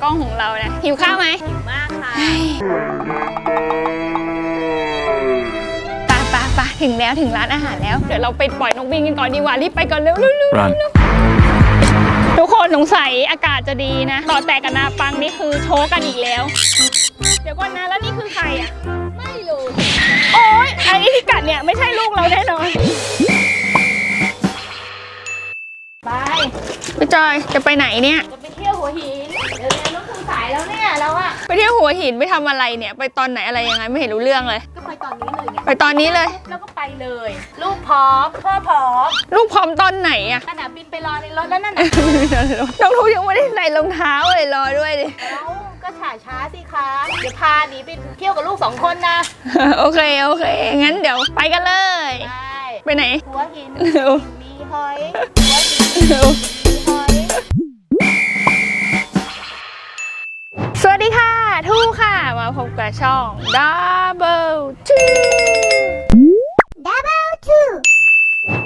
ากล้องของเรานะหิวข้าวไหมมากค่ะไปไปไปถึงแล้วถึงร้านอาหารแล้ว เดี๋ยวเราไปปล่อยนกบินกันก่อนดีกว่ารีบไปก่อนเร็วเร็วเร็ว Run. ทุกคนสงสัยอากาศจะดีนะ ต่อแต่กับนาปังนี่คือโชว์กันอีกแล้ว เดี๋ยวก่อนนะแล้วนี่คือใครอะ ไม่รู้ โอ๊ยไอ้ที่กัดเนี่ยไม่ใช่ลูกเราแน่นอน ไปพี่จอยจะไปไหนเนี่ย จะไปเที่ยวหัวหิน เดี๋ยวเรียนต้องถึงสายแล้วเนี่ยเราอะไปเที่ยวหัวหินไปทำอะไรเนี่ย ไปตอนไหนอะไรยังไงไม่เห็นรู้เรื่องเลย ก็ไปตอนนี้เลยไง ไปตอนนี้เลย แล้วก็ไปเลย ลูกพร้อมพ่อพร้อมลูกพร้อมตอนไหนอะขนาดบินไปรอในรถแล้วนั่นน่ะ น้องทูยังไม่ได้ใส่รองเท้าเลยรอด้วยดิ เอ้าก็ช้าช้าๆสิคะ เดี๋ยวพาหนีไปเที่ยวกับลูกสองคนนะโอเคโอเคงั้นเดี๋ยวไปกันเลย ไปไปไหน หัวหินเร็วมีหอยหัวหินเร็วมีหอย สวัสดีค่ะ ทูค่ะ มาพบกับช่อง Double Two Double two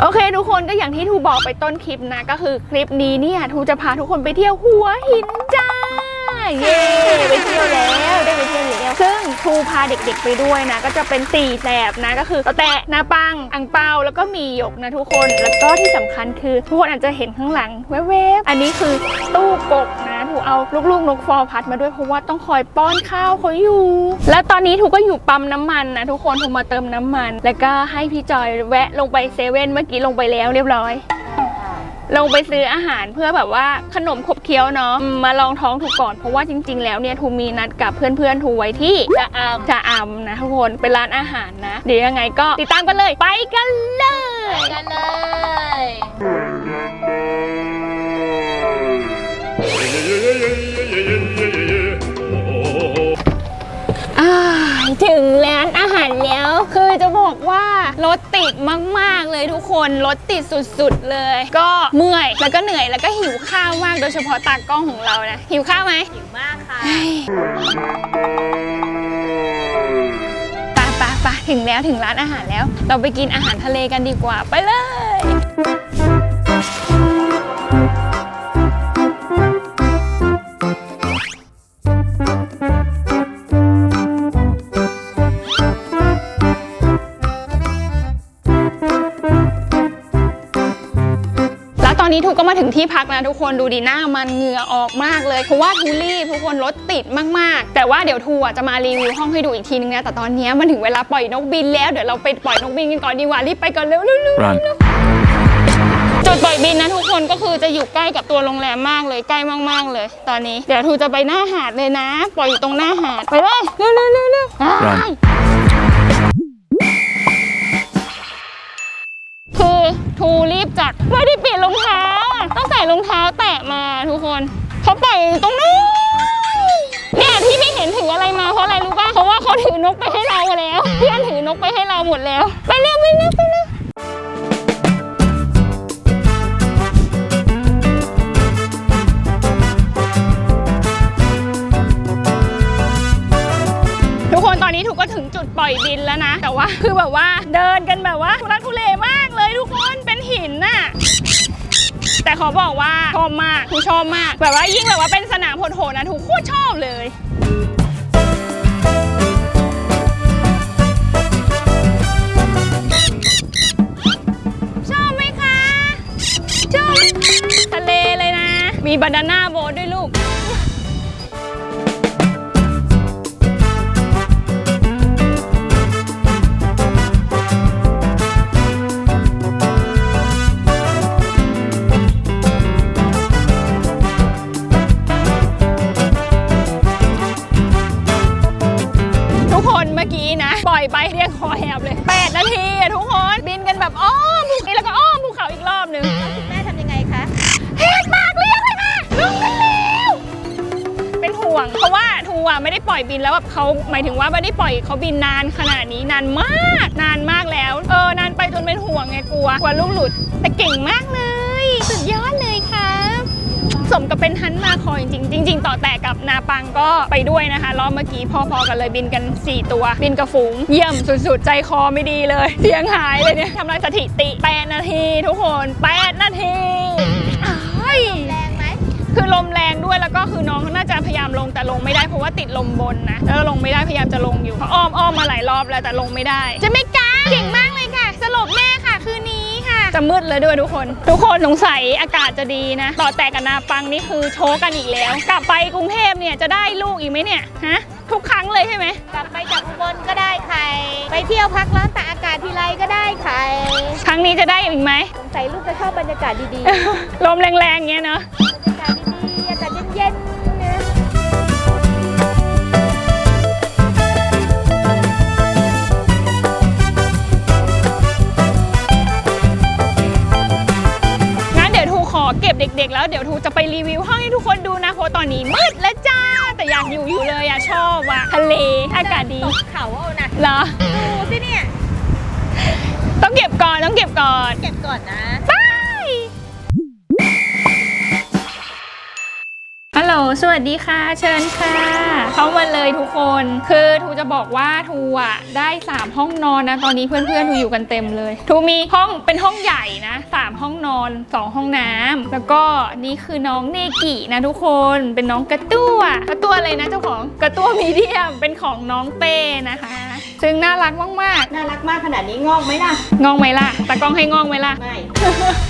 โอเค ทุกคนก็อย่างที่ทูบอกไปต้นคลิปนะ ก็คือคลิปนี้เนี่ยทูจะพาทุกคนไปเที่ยวหัวหินจ้า เย้ไปเที่ยวแล้วได้ไปเที่ยวแล้ว ซึ่งทูพาเด็กๆไปด้วยนะ ก็จะเป็นสี่แสบนะก็คือตะแตะนาปังอังเปาแล้วก็มีหยกนะทุกคน แล้วก็ที่สำคัญคือทุกคนอาจจะเห็นข้างหลังแวบๆอันนี้คือตู้กกนะทูเอาลูกๆนกฟอร์พัดมาด้วยเพราะว่าต้องคอยป้อนข้าวเขาอยู่ แล้วตอนนี้ทูก็อยู่ปั๊มน้ำมันนะทุกคนทูมาเติมน้ำมัน แล้วก็ให้พี่จอยแวะลงไปเซเว่นเมื่อกี้ลงไปแล้วเรียบร้อย ลงไปซื้ออาหารเพื่อแบบว่าขนมขบเคี้ยวเนาะอืมมาลองท้องถูกก่อนเพราะว่าจริง ๆ แล้วเนี่ยทูมีนัดกับเพื่อนๆทูไว้ที่จะอามจะอำนะทุกคนเป็นร้านอาหารนะ เดี๋ยวยังไงก็ติดตามกันเลยไปกันเลย กันเลย ถึงร้านอาหารแล้ว คือจะบอกว่ารถติดมาก ๆ เลยทุกคนรถติดสุด ๆ เลย ก็เมื่อยแล้วก็เหนื่อยแล้วก็หิวข้าวมาก โดยเฉพาะตากล้องของเรานะ หิวข้าวไหมหิวมากค่ะปะปะปะถึงแล้วถึงร้านอาหารแล้ว เราไปกินอาหารทะเลกันดีกว่าไปเลย นนี้ทูก็มาถึงที่พักแล้วทุกคนดูดีหน้ามันเหงื่อออกมากเลยเพราะว่าทูรีบทุกคนรถติดมากๆ แต่ว่าเดี๋ยวทูอะจะมารีวิวห้องให้ดูอีกทีนึงนะแต่ตอนนี้มันถึงเวลาปล่อยนกบินแล้วเดี๋ยวเราไปปล่อยนกบินกันก่อนดีกว่ารีบไปก่อนเร็วเร็วเร็ว Run. จุดปล่อยบินนะทุกคนก็คือจะอยู่ใกล้กับตัวโรงแรมมากเลยใกล้มากๆเลย ตอนนี้เดี๋ยวทูจะไปหน้าหาดเลยนะ ปล่อยอยู่ตรงหน้าหาดไปเลยเร็วเร็วเร็วเร็ว Run คือ ทูรีบจัดไม่ได้เปลี่ยนรองเท้าต้องใส่รองเท้าแตะมาทุกคนเขาปล่อยตรงนู้นเนี่ยที่ไม่เห็นถืออะไรมาเพราะอะไรรู้ป่ะเพราะว่าเขาถือนกไปให้เราแล้วเพื่อนถือนกไปให้เราหมดแล้ว ไปเร็วไปเร็วไปเร็วทุกคนตอนนี้ถูกก็ถึงจุดปล่อยบินแล้วนะ แต่ว่าคือแบบว่าเดินกันแบบว่าทุรักเลยทุกคนเป็นหินน่ะ แต่ขอบอกว่าชอบมากทูชอบมาก แบบว่ายิ่งแบบว่าเป็นสนามโหดๆนะทูโคตรชอบเลยชอบไหมคะชอบทะเลเลยนะมีบานาน่าโบ๊ทด้วยลูก ปล่อยไปเรียกคอแหบเลย8นาทีอะทุกคนบินกันแบบอ้อมภูเขาแล้วก็อ้อมภูเขาอีกรอบหนึ่งคุณแม่ทำยังไงคะแหกปากเรียกเลยค่ะลงกันแล้วเป็นห่วง เพราะว่าทูอะไม่ได้ปล่อยบินแล้วแบบเขาหมายถึงว่าไม่ได้ปล่อยเขาบินนานขนาดนี้นานมาก นานมากแล้ว เออนานไปจนเป็นห่วงไงกลัวกลัวลูกหลุดแต่เก่งมากเลย สุดยอดเลยครับ สมกับเป็นฮันมาคอยจริงๆจริงๆต่อแต่กับนาปังก็ไปด้วยนะคะรอบเมื่อกี้พอๆกันเลยบินกัน 4 ตัว บินกระฝูง เยี่ยมสุดๆ ใจคอไม่ดีเลยเสียงหายเลยเนี่ยทำลายสถิติ 8 นาที ทุกคน 8 นาทีอ้ายแรงไหมคือลมแรงด้วยแล้วก็คือน้องน่าจะพยายามลงแต่ลงไม่ได้เพราะว่าติดลมบนนะแล้วลงไม่ได้พยายามจะลงอยู่อ้อมอ้อมมาหลายรอบแล้วแต่ลงไม่ได้ จะไม่กล้าเก่งมากเลยค่ะสลบแม่ค่ะคืนนี้ค่ะ จะมืดเลยด้วยทุกคน ทุกคนสงสัยอากาศจะดีนะ ต่อแต่กับนาปังนี่คือโชกกันอีกแล้ว กลับไปกรุงเทพเนี่ยจะได้ลูกอีกไหมเนี่ยฮะทุกครั้งเลยใช่ไหมกลับไปจากอุบลก็ได้ไข่ไปเที่ยวพักร้อนตากอากาศทีไรก็ได้ไข่ครั้งนี้จะได้อีกไหมสงสัยลูกจะชอบบรรยากาศดีลมแรงๆเงี้ยเนาะๆบรรยากาศดีๆอากาศเย็นๆ แล้วเดี๋ยวทูจะไปรีวิวห้องให้ทุกคนดูนะเพราะตอนนี้มืดแล้วจ้า แต่อยากอยู่อยู่เลยอะชอบอะทะเลอากาศดีตกเขาเอานะเหรอ ดูสิเนี่ย ต้องเก็บก่อนต้องเก็บก่อน เก็บก่อนนะบา ลโสวัสดีค่ะ เชิญค่ะ เข้ามาเลยทุกคน คือทูจะบอกว่าทูอะได้ 3 ห้องนอนนะ ตอนนี้เพื่อนๆทูอยู่กันเต็มเลยทูมีห้องเป็นห้องใหญ่นะ 3 ห้องนอน 2 ห้องน้ำแล้วก็นี่คือน้องเนกินะทุกคนเป็นน้องกระตั้วกระตั้วอะไรนะเจ้าของกระตั้วมีเดียมเป็นของน้องเป้นะคะ ซึ่งน่ารักมากน่ารักมากขนาดนี้งอกไหมล่ะ ๆงองไหมล่ะตากล้องให้งองไหมล่ะ ไม่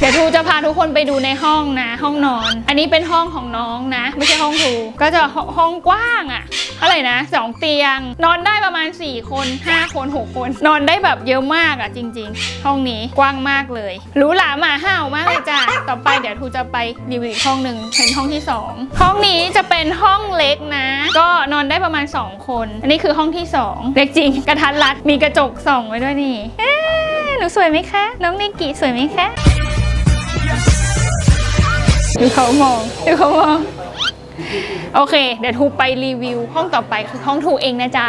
เดี๋ยวทูจะพาทุกคนไปดูในห้องนะ ห้องนอน อันนี้เป็นห้องของน้องนะ ไม่ใช่ห้องทูก็จะหห้องกว้างอะเท่าไหร่นะสองเตียง นอนได้ประมาณ 4 คน 5 คน 6 คน นอนได้แบบเยอะมากอะจริง ๆ ห้องนี้กว้างมากเลยหรูหราหมาห่าวมากเลยจ้ะต่อไปเดี๋ยวทูจะไปรีวิวอีกห้องหนึ่งเป็นห้องที่2ห้องนี้จะเป็นห้องเล็กนะ ก็นอนได้ประมาณ 2 คน อันนี้คือห้องที่2เล็กจริงกระทัดรัดมีกระจกส่องไว้ด้วยนี่เอ๊ะหนูสวยไหมคะ น้องนิกิสวยไหมคะดูเขามองดูเขามองโอเค เดี๋ยวทูไปรีวิว ห้องต่อไปคือห้องทูเองนะจ๊ะ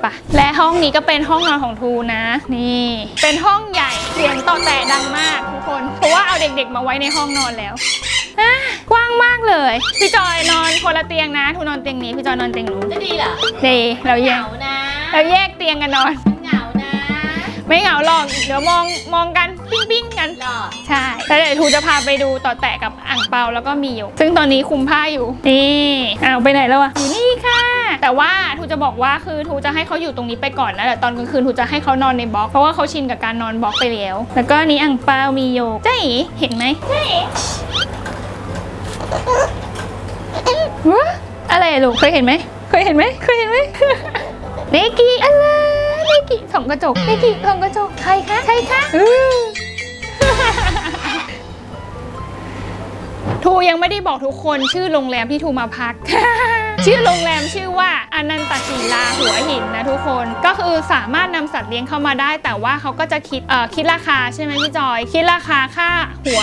ไปะและห้องนี้ก็เป็นห้องนอนของทูนะ นี่ เป็นห้องใหญ่เสียงต่อแต่ดังมากทุกคน เพราะว่าเอาเด็กๆมาไว้ในห้องนอนแล้วอะกว้างมากเลย พี่จอยนอนคนละเตียงนะทูนอนเตียงนี้พี่จอยนอนเตียงนู้นจะดีเหรอดีเราแยเหกงานะ เราแยกเตียงกันนอน เหงานะไม่เหงาหรอกเดี๋ยวมองมองกันปิ้งปิ้งๆกันหรอใช่แล้วเดี๋ยวทูจะพาไปดูต่อแตะกับอ่างเปาแล้วก็มีอยู่ ซึ่งตอนนี้คุมผ้าอยู่ นี่อ้าวไปไหนแล้วอะอยู่นี่ค่ะ แต่ว่าทูจะบอกว่าคือทูจะให้เขาอยู่ตรงนี้ไปก่อนนะแต่ตอนกลางคืนทูจะให้เขานอนในบล็อก เพราะว่าเขาชินกับการนอนบล็อกไปแล้ว แล้วก็อันนี้อ่างเปามีโยกเจ๊อีเห็นไหมเจ๊อีวะอะไรอะลูกเคยเห็นไหมเคยเห็นไหมเคยเห็นไหม เนกิอะไรเนกิส่องกระจกเนกิส่องกระจกใครคะใครคะอื้อทูยังไม่ได้บอกทุกคนชื่อโรงแรมที่ทูมาพัก ชื่อโรงแรมชื่อว่าอนันตศิลาหัวหินนะทุกคนก็คือสามารถนำสัตว์เลี้ยงเข้ามาได้ แต่ว่าเขาก็จะคิดเอ่อคิดราคาใช่ไหมพี่จอย คิดราคาค่าหัว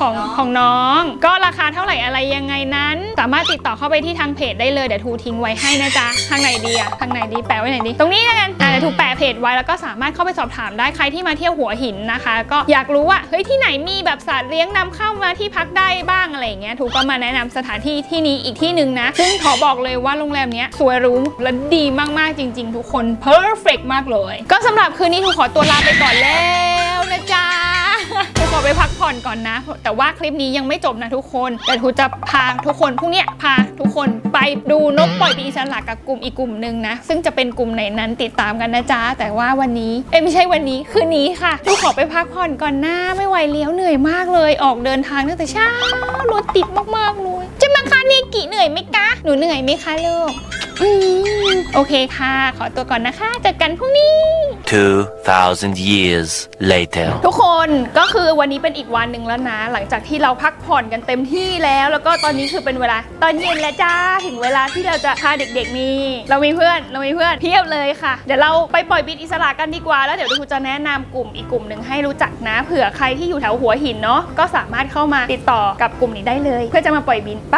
ของของน้อง ก็ราคาเท่าไหร่อะไรยังไงนั้น สามารถติดต่อเข้าไปที่ทางเพจได้เลยเดี๋ยวทูทิ้งไว้ให้นะจ๊ะทางไหนดีอะทางไหนดีแปะไว้ไหนดี ตรงนี้แล้วกันอะเดี๋ยวทูแปะเพจไว้แล้วก็สามารถเข้าไปสอบถามได้ใครที่มาเที่ยวหัวหินนะคะ ก็อยากรู้ว่าเฮ้ยที่ไหนมีแบบสัตว์เลี้ยงนำเข้ามาที่พักได้บ้างอะไรอย่างเงี้ยทูก็มาแนะนำสถานที่ที่นี้อีกที่หนึ่งนะซึ่งขอบอกเลยว่าโรงแรมเนี้ยสวยหรูและดีมากๆจริง ๆ ทุกคน perfect มากเลย ก็สำหรับคืนนี้ทูขอตัวลาไปก่อนแล้วนะจ๊ะ ขอไปพักผ่อนก่อนนะ แต่ว่าคลิปนี้ยังไม่จบนะทุกคน แต่ทูจะพาทุกคนพรุ่งเนี้ยพาทุกคนไปดูนกปล่อยปีอิสระกับกลุ่มอีกกลุ่มหนึ่งนะ ซึ่งจะเป็นกลุ่มไหนนั้นติดตามกันนะจ๊ะ แต่ว่าวันนี้ เอ้ไม่ใช่วันนี้ คืนนี้ค่ะทูขอไปพักผ่อนก่อนนะไม่ไหวแล้วเหนื่อยมากเลย ออกเดินทางตั้งแต่เช้ารถติดมากๆเลยจะมาคาเนกิเหนื่อยไหมกะหนูเหนื่อยไหมคะลูกอืมโอเคค่ะ ขอตัวก่อนนะคะเจอกันพรุ่งนี้ 2,000 years later. ทุกคนก็คือวันนี้เป็นอีกวันหนึ่งแล้วนะ หลังจากที่เราพักผ่อนกันเต็มที่แล้ว แล้วก็ตอนนี้คือเป็นเวลา ตอนเย็นแล้วจ้าถึงเวลาที่เราจะพาเด็กๆนี่เรามีเพื่อนเรามีเพื่อนเพียบเลยค่ะ เดี๋ยวเราไปปล่อยบินอิสระกันดีกว่าแล้วเดี๋ยวครูจะแนะนำกลุ่มอีกกลุ่มหนึ่งให้รู้จักนะเผื่อใครที่อยู่แถวหัวหินเนาะก็สามารถเข้ามาติดต่อกับกลุ่มนี้ได้เลย เพื่อจะมาปล่อยบินไป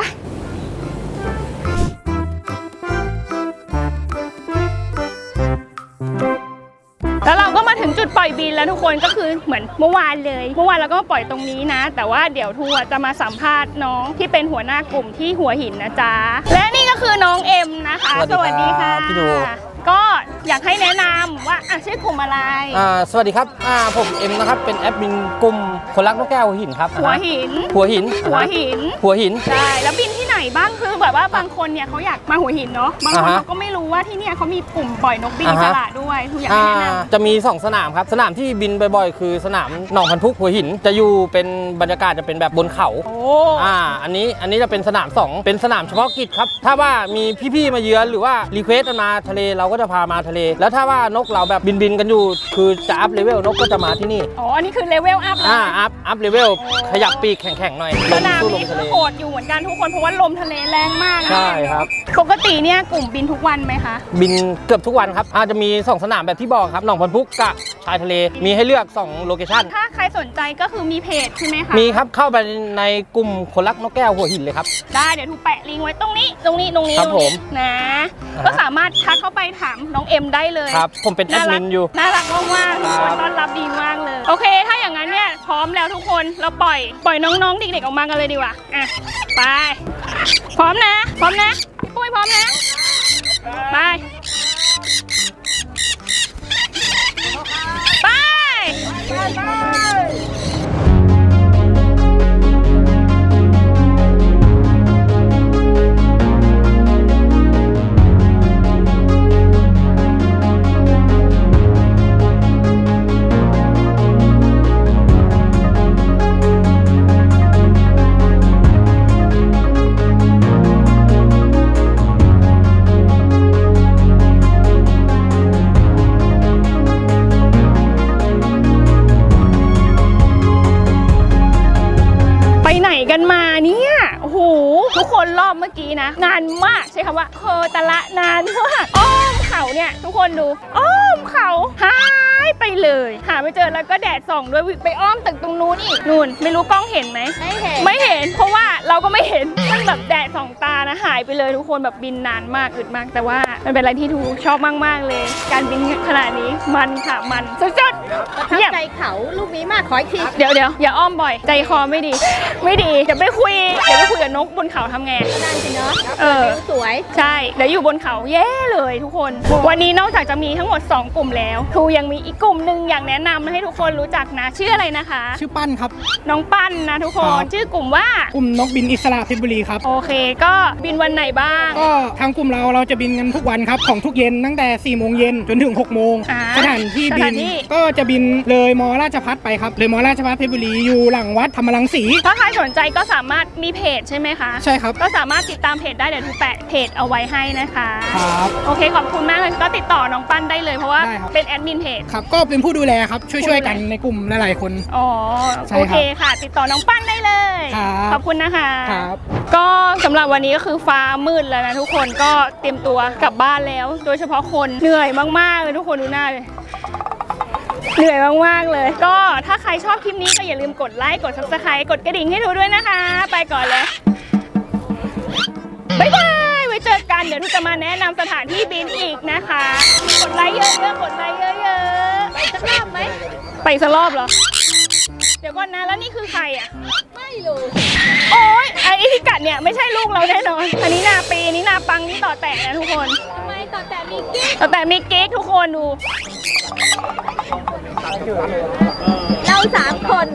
อยบินแล้วทุกคนก็คือเหมือนเมื่อวานเลย เมื่อวานเราก็มาปล่อยตรงนี้นะ แต่ว่าเดี๋ยวทัวร์จะมาสัมภาษณ์น้องที่เป็นหัวหน้ากลุ่มที่หัวหินนะจ๊ะ และนี่ก็คือน้องเอ็มนะคะสวัสดีครับพี่ดูก็อยากให้แนะนำว่าอะชื่อกลุ่มอะไรอ่าสวัสดีครับอ่าผมเอ็มนะครับเป็นแอดมินกลุ่มคนรักนกแก้วหัวหินครับหัวหิน หัวหินหัวหินหัวหินใช่แล้วบินที่ ไหนบ้างคือแบบว่าบางคนเนี่ยเขาอยากมาหัวหินเนาะบางคนอ่าฮะ เขาก็ไม่รู้ว่าที่เนี่ยเขามีกลุ่มปล่อยนกบินอ่าอิสฮะระด้วยคืออยากอ่าให้แนะนำจะมี 2 สนามครับ สนามที่บินบ่อยๆ คือสนามหนองพันทุกหัวหิน จะอยู่เป็นบรรยากาศจะเป็นแบบบนเขาโอ้อ่าอันนี้อันนี้จะเป็นสนาม 2 เป็นสนามเฉพาะกิจครับ ถ้าว่ามีพี่ๆมาเยือนหรือว่ารีเควสต์มาทะเลเราก็จะพามาทะเล แล้วถ้าว่านกเราแบบบินๆกันอยู่ คือจะอัพเลเวลนกก็จะมาที่นี่อ๋ออันนี้คือเลเวลอัพแล้วอ่านะอัพอัพเลเวลขยับปีกแข็งๆหน่อยลสมนามสู้ลมนี้ทะคืเล อโหดอยู่เหมือนกันทุกคนเพราะว่าลมทะเลแรงมากนะใช่ครับ ปกติเนี่ยกลุ่มบินทุกวันไหมคะ บินเกือบทุกวันครับอาจจะมี 2 สนามแบบที่บอกครับหนองพันพุกกับชายทะเลมีให้เลือก 2 โลเคชั่น ถ้าใครสนใจก็คือมีเพจใช่ไหมคะ มีครับเข้าไปในกลุ่มคนรักนกแก้วหัวหินเลยครับ ได้เดี๋ยวถูกแปะลิงก์ไว้ตรงนี้ ตรงนี้ตรงนี้ครับตรงนี้ผมนะ อ่าฮะ ก็สามารถทักเข้าไปถามน้องเอ็มได้เลยครับ ผมเป็นแอดมินอยู่ น่ารักมากๆทุกคนครับ ต้อนรับดีมากเลย โอเค ถ้าอย่างนั้นเนี่ยพร้อมแล้วทุกคนเราปล่อยปล่อยน้องๆเด็กๆออกมากันเลยดีกว่าอะไป พพร้อมนะ พร้อมนะพี่ปุ้ยพร้อมนะ ไป ไหนกันมาเนี่ยโอ้โหทุกคนรอบเมื่อกี้นะ นานมากใช้คำว่าเคอตะละนานมากอ้ เขาเนี่ย ทุกคนดู อ้อมเขาหายไปเลย หาไม่เจอแล้วก็แดดส่องด้วยไปอ้อมตึกตรงนู้นอีกนู่น ไม่รู้กล้องเห็นไหม ไม่เห็น ไม่เห็น เพราะว่าเราก็ไม่เห็นมันแบบแดดสองตานะหายไปเลยทุกคนแบบบินนานมากอึดมาก แต่ว่ามันเป็นอะไรที่ทูชอบมากๆเลย การบินขนาดนี้มันค่ะมันสุดประๆทับเยี่ยม ใจเขาลูกนี้มากขออีกทีเดี๋ยวเดี๋ยวอย่าอ้อมบ่อย ใจคอไม่ดี ไม่ดีเดี๋ยวไปคุยเดี๋ยวไปคุยกับนกบนเขาทำไง นั่นสิเนาะเออวิวสวย ใช่เดี๋ยวอยู่บนเขาแย่เลยทุกคนวันนี้นอกจากจะมีทั้งหมด 2 กลุ่มแล้วครูยังมีอีกกลุ่มหนึ่งอยากแนะนำให้ทุกคนรู้จักนะชื่ออะไรนะคะ ชื่อปั้นครับ น้องปั้นนะทุกคนครับ ชื่อกลุ่มว่ากลุ่มนกบินอิสระเพชรบุรีครับ โอเคก็บินวันไหนบ้าง ก็ทางกลุ่มเราเราจะบินกันทุกวันครับของทุกเย็นตั้งแต่4ี่โมงเย็นจนถึง6กโมงอ่าสถานที่บิสถานนที่ ก็จะบินเลยมอราชพัฒไปครับเลยมอราชพัฒเพชรบุรีอยู่หลังวัดธรรมรังสีถ้าใครสนใจก็สามารถมีเพจใช่ไหมคะ ใช่ครับก็สามารถติดตามเพจได้เดี๋ยวทูแปะเพจเอาไว้ให้นะคะ ครับ โอเคขอบคุณมากเลยก็ติดต่อน้องปั้นได้เลยเพราะว่าได้ครับ เป็นแอดมินเพจ ครับก็เป็นผู้ดูแลครับช่วยๆกันในกลุ่มหลายๆคน อ๋อ ใช่โอครับเคค่ะ ติดต่อน้องปั้นได้เลย ครับ ขอบคุณนะคะ ครับ ก็สำหรับวันนี้ก็คือฟ้ามืดแล้วนะทุกคนก็เตรียมตัวกลับบ้านแล้ว โดยเฉพาะคนเหนื่อยมากๆเลยทุกคนดูหน้าเลย เหนื่อยมากๆเลย ก็ถ้าใครชอบคลิปนี้ก็อย่าลืมกดไลค์กด subscribe กดกระดิ่งให้ดูด้วยนะคะ ไปก่อนเลยบ๊ายบายไว้เจ อกัน เดี๋ยวทุกจะมาแนะนำสถานที่บินอีกนะคะ กดไลค์เยอะๆ กดไลค์เยอะๆ ไปสักรอบไหม ไปอีกสักรอบเหรอ เดี๋ยวก่อนนะ แล้วนี่คือใครอะ ไม่รู้โอ๊ยไอ้ที่กัดเนี่ยไม่ใช่ลูกเราแน่นอน อันนี้นาปีอันนี้นาปังนี่ต่อแตกนะทุกคน ทำไมต่อแต่มีกิ๊กต่อแตกมีเก๊กทุกคนดู เราสามคน